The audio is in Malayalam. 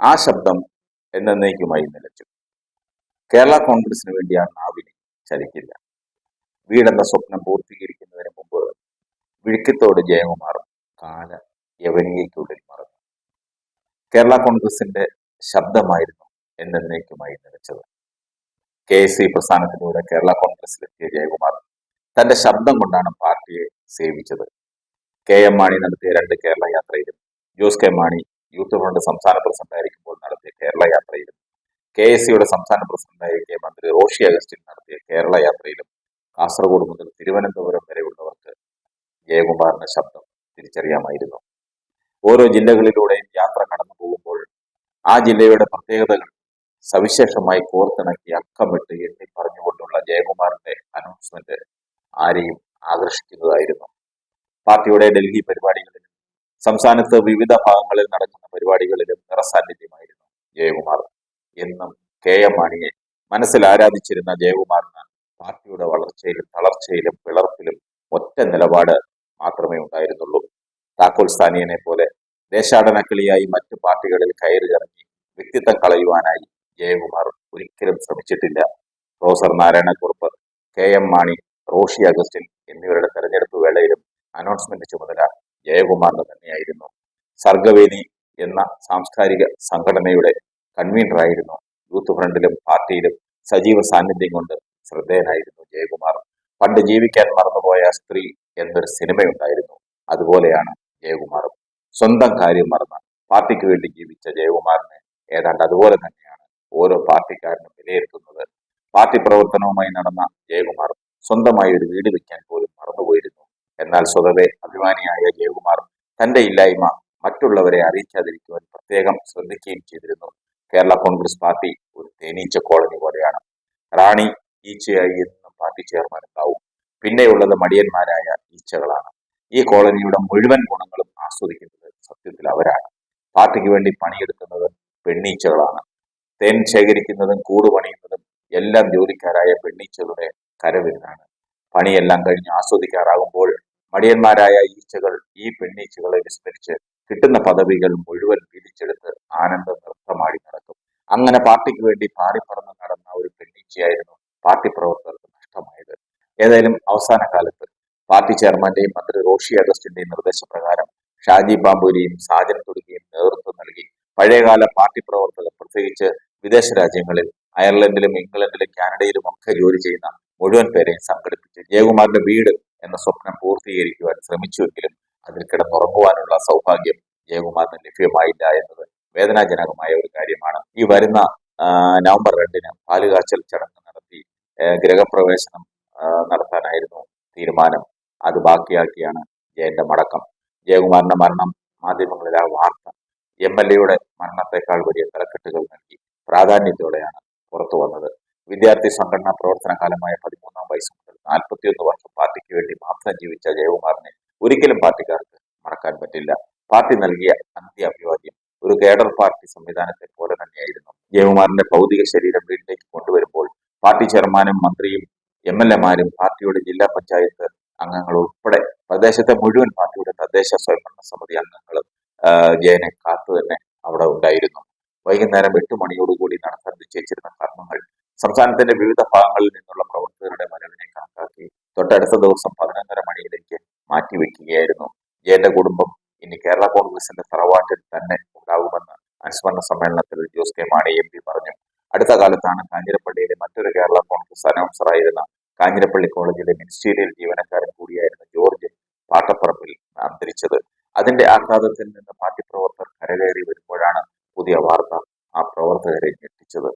ആ ശബ്ദം എന്നേക്കുമായി നിലച്ചു. കേരള കോൺഗ്രസിന് വേണ്ടി ആ നാവിനെ ചലിക്കില്ല വീടെന്ന സ്വപ്നം പൂർത്തീകരിക്കുന്നതിന് മുമ്പ് വിഴുക്കത്തോട് ജയകുമാർ കാല യവനികയ്ക്കുള്ളിൽ മറന്നു. കേരള കോൺഗ്രസിന്റെ ശബ്ദമായിരുന്നു എന്നേക്കുമായി നിലച്ചത്. കെ എസ് സി പ്രസ്ഥാനത്തിലൂടെ കേരള കോൺഗ്രസിലെത്തിയ ജയകുമാർ തന്റെ ശബ്ദം കൊണ്ടാണ് പാർട്ടിയെ സേവിച്ചത്. കെ എം മാണി നടത്തിയ രണ്ട് കേരള യാത്രയിലും Jose K Mani youth front സംസ്ഥാന പ്രസിഡന്റായിരിക്കുമ്പോൾ നടത്തിയ കേരള യാത്രയിലും കെ എസ് സിയുടെ സംസ്ഥാന പ്രസിഡന്റായിരിക്കെ മന്ത്രി റോഷി അഗസ്റ്റിൻ നടത്തിയ കേരള യാത്രയിലും കാസർഗോഡ് മുതൽ തിരുവനന്തപുരം വരെയുള്ളവർക്ക് ജയകുമാറിന്റെ ശബ്ദം തിരിച്ചറിയാമായിരുന്നു. ഓരോ ജില്ലകളിലൂടെയും യാത്ര കടന്നു പോകുമ്പോൾ ആ ജില്ലയുടെ പ്രത്യേകതകൾ സവിശേഷമായി കോർത്തിണക്കി അക്കമിട്ട് എണ്ണി പറഞ്ഞുകൊണ്ടുള്ള ജയകുമാറിന്റെ അനൗൺസ്മെന്റ് ആരെയും ആകർഷിക്കുന്നതായിരുന്നു. പാർട്ടിയുടെ ഡൽഹി പരിപാടികളിലും സംസ്ഥാനത്ത് വിവിധ ഭാഗങ്ങളിൽ നടക്കുന്ന പരിപാടികളിലും നിറസാന്നിധ്യമായിരുന്നു ജയകുമാർ. എന്നും കെ എം മാണിയെ മനസ്സിൽ ആരാധിച്ചിരുന്ന ജയകുമാറിന് പാർട്ടിയുടെ വളർച്ചയിലും തളർച്ചയിലും പിളർപ്പിലും ഒറ്റ നിലപാട് മാത്രമേ ഉണ്ടായിരുന്നുള്ളൂ. താക്കോൽ സ്ഥാനീയനെ പോലെ ദേശാടനക്കിളിയായി മറ്റു പാർട്ടികളിൽ കയറി ഇറങ്ങി വ്യക്തിത്വം കളയുവാനായി ജയകുമാർ ഒരിക്കലും ശ്രമിച്ചിട്ടില്ല. Professor Narayanakkurup K M Mani Roshi Augustine എന്നിവരുടെ തെരഞ്ഞെടുപ്പ് വേളയിലും അനൗൺസ്മെന്റ് ചുമതല ജയകുമാറിന് തന്നെയായിരുന്നു. സർഗവേദി എന്ന സാംസ്കാരിക സംഘടനയുടെ കൺവീനറായിരുന്നു യൂത്ത് ഫ്രണ്ടിലും പാർട്ടിയിലും സജീവ സാന്നിധ്യം കൊണ്ട് ശ്രദ്ധേയനായിരുന്നു ജയകുമാർ. പണ്ട് ജീവിക്കാൻ മറന്നുപോയ സ്ത്രീ എന്നൊരു സിനിമയുണ്ടായിരുന്നു. അതുപോലെയാണ് ജയകുമാറും. സ്വന്തം കാര്യം മറന്ന് പാർട്ടിക്ക് വേണ്ടി ജീവിച്ച ജയകുമാറിനെ ഏതാണ്ട് അതുപോലെ തന്നെയാണ് ഓരോ പാർട്ടിക്കാരനും വിലയിരുത്തുന്നത്. പാർട്ടി പ്രവർത്തനവുമായി നടന്ന ജയകുമാർ സ്വന്തമായി ഒരു വീട് വയ്ക്കാൻ എന്നാൽ സ്വതവേ അഭിമാനിയായ ജയകുമാർ തന്റെ ഇല്ലായ്മ മറ്റുള്ളവരെ അറിയിക്കാതിരിക്കുവാൻ പ്രത്യേകം ശ്രദ്ധിക്കുകയും ചെയ്തിരുന്നു. കേരള കോൺഗ്രസ് പാർട്ടി ഒരു തേനീച്ച കോളനി പോലെയാണ്. റാണി ഈച്ചയായി എന്നും പാർട്ടി ചെയർമാൻ ഉണ്ടാവും. പിന്നെയുള്ളത് മടിയന്മാരായ ഈച്ചകളാണ്. ഈ കോളനിയുടെ മുഴുവൻ ഗുണങ്ങളും ആസ്വദിക്കുന്നത് സത്യത്തിൽ അവരാണ്. പാർട്ടിക്ക് വേണ്ടി പണിയെടുക്കുന്നത് പെണ്ണീച്ചകളാണ്. തേൻ ശേഖരിക്കുന്നതും കൂട് പണിയുന്നതും എല്ലാം ജോലിക്കാരായ പെണ്ണീച്ചകളുടെ കരവിരുന്നാണ്. പണിയെല്ലാം കഴിഞ്ഞ് ആസ്വദിക്കാറാകുമ്പോൾ മടിയന്മാരായ ഈച്ചകൾ ഈ പെണ്ണീച്ചകളെ വിസ്മരിച്ച് കിട്ടുന്ന പദവികൾ മുഴുവൻ പിരിച്ചെടുത്ത് ആനന്ദ നൃത്തമാടി നടക്കും. അങ്ങനെ പാർട്ടിക്ക് വേണ്ടി പാറിപ്പറന്ന് നടന്ന ഒരു പെണ്ണീച്ചയായിരുന്നു പാർട്ടി പ്രവർത്തകർക്ക് നഷ്ടമായത്. ഏതായാലും അവസാന കാലത്ത് പാർട്ടി ചെയർമാന്റെയും മന്ത്രി റോഷി അഗസ്റ്റിന്റെയും നിർദ്ദേശപ്രകാരം ഷാജി ബാംബൂരിയും സാജൻ തുടങ്ങിയും നേതൃത്വം നൽകി. പഴയകാല പാർട്ടി പ്രവർത്തകർ പ്രത്യേകിച്ച് വിദേശ രാജ്യങ്ങളിൽ അയർലൻഡിലും ഇംഗ്ലണ്ടിലും കാനഡയിലും ഒക്കെ ജോലി ചെയ്യുന്ന മുഴുവൻ പേരെയും സംഘടിപ്പിച്ച്. ജയകുമാറിന്റെ വീട് എന്ന സ്വപ്നം പൂർത്തീകരിക്കുവാൻ ശ്രമിച്ചുവെങ്കിലും അതിൽ കിടന്നുറങ്ങുവാനുള്ള സൗഭാഗ്യം ജയകുമാറിന് ലഭ്യമായില്ല എന്നത് വേദനാജനകമായ ഒരു കാര്യമാണ്. ഈ വരുന്ന നവംബർ രണ്ടിന് പാലുകാച്ചൽ ചടങ്ങ് നടത്തി ഗ്രഹപ്രവേശനം നടത്താനായിരുന്നു തീരുമാനം. അത് ബാക്കിയാക്കിയാണ് ജയന്റെ മടക്കം. ജയകുമാറിന്റെ മരണം മാധ്യമങ്ങളിൽ ആ വാർത്ത എം എൽ എയുടെ മരണത്തെക്കാൾ വലിയ തലക്കെട്ടുകൾ നൽകി പ്രാധാന്യത്തോടെയാണ് പുറത്തു വന്നത് വിദ്യാർത്ഥി സംഘടനാ പ്രവർത്തന കാലമായ പതിമൂന്നാം വയസ്സ് മുതൽ നാൽപ്പത്തിയൊന്ന് വർഷം പാർട്ടിക്ക് വേണ്ടി മാത്രം ജീവിച്ച ജയകുമാറിനെ ഒരിക്കലും പാർട്ടിക്കാർക്ക് മറക്കാൻ പറ്റില്ല. പാർട്ടി നൽകിയ അന്ത്യ അഭിവാദ്യം ഒരു കേഡർ പാർട്ടി സംവിധാനത്തെ പോലെ തന്നെയായിരുന്നു. ജയകുമാറിന്റെ ഭൗതിക ശരീരം വീട്ടിലേക്ക് കൊണ്ടുവരുമ്പോൾ പാർട്ടി ചെയർമാനും മന്ത്രിയും എം എൽ എമാരും പാർട്ടിയുടെ ജില്ലാ പഞ്ചായത്ത് അംഗങ്ങൾ ഉൾപ്പെടെ പ്രദേശത്തെ മുഴുവൻ പാർട്ടിയുടെ തദ്ദേശ സ്വയംഭരണ സമിതി അംഗങ്ങളും ജയനെ കാത്തു തന്നെ അവിടെ ഉണ്ടായിരുന്നു. വൈകുന്നേരം എട്ട് മണിയോടുകൂടി നടത്താൻ നിശ്ചയിച്ചിരുന്ന കർമ്മങ്ങൾ സംസ്ഥാനത്തിന്റെ വിവിധ ഭാഗങ്ങളിൽ നിന്നുള്ള പ്രവർത്തകരുടെ വരവിനെ കണക്കാക്കി തൊട്ടടുത്ത ദിവസം പതിനൊന്നര മണിയിലേക്ക് മാറ്റിവെക്കുകയായിരുന്നു ജയന്റെ കുടുംബം ഇനി കേരള കോൺഗ്രസിന്റെ തറവാട്ടിൽ തന്നെ ഉണ്ടാകുമെന്ന് അനുസ്മരണ സമ്മേളനത്തിൽ Jose K Mani M P പറഞ്ഞു. അടുത്ത കാലത്താണ് കാഞ്ഞിരപ്പള്ളിയിലെ മറ്റൊരു കേരള കോൺഗ്രസ് അനൗൺസറായിരുന്ന കാഞ്ഞിരപ്പള്ളി കോളേജിലെ മിനിസ്റ്റീരിയൽ ജീവനക്കാരൻ കൂടിയായിരുന്ന ജോർജ് പാട്ടപ്പറമ്പിൽ അന്തരിച്ചത്. അതിന്റെ ആഘാതത്തിൽ നിന്ന് പാർട്ടി പ്രവർത്തകർ കരകയറി വരുമ്പോഴാണ് പുതിയ വാർത്ത ആ പ്രവർത്തകരെ ഞെട്ടിച്ചത്.